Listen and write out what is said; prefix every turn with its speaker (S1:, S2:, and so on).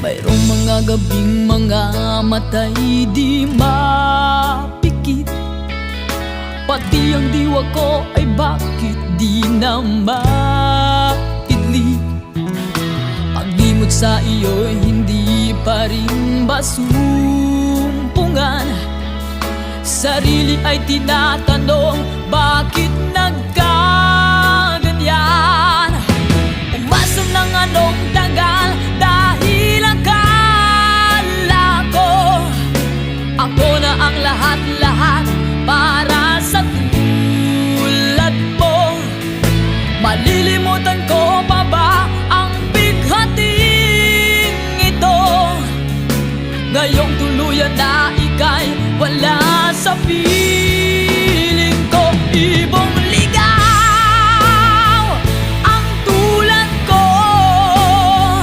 S1: Mayroong mga gabing mga matay di mapikit. Pati ang diwa ko ay bakit di na maidli Pagdimot sa iyo'y hindi pa rin basumpungan. Sarili ay tinatanong bakit lahat-lahat para sa tulad mo. Malilimutan ko pa ba ang bighating ito? Ngayong tuluyan na ika'y wala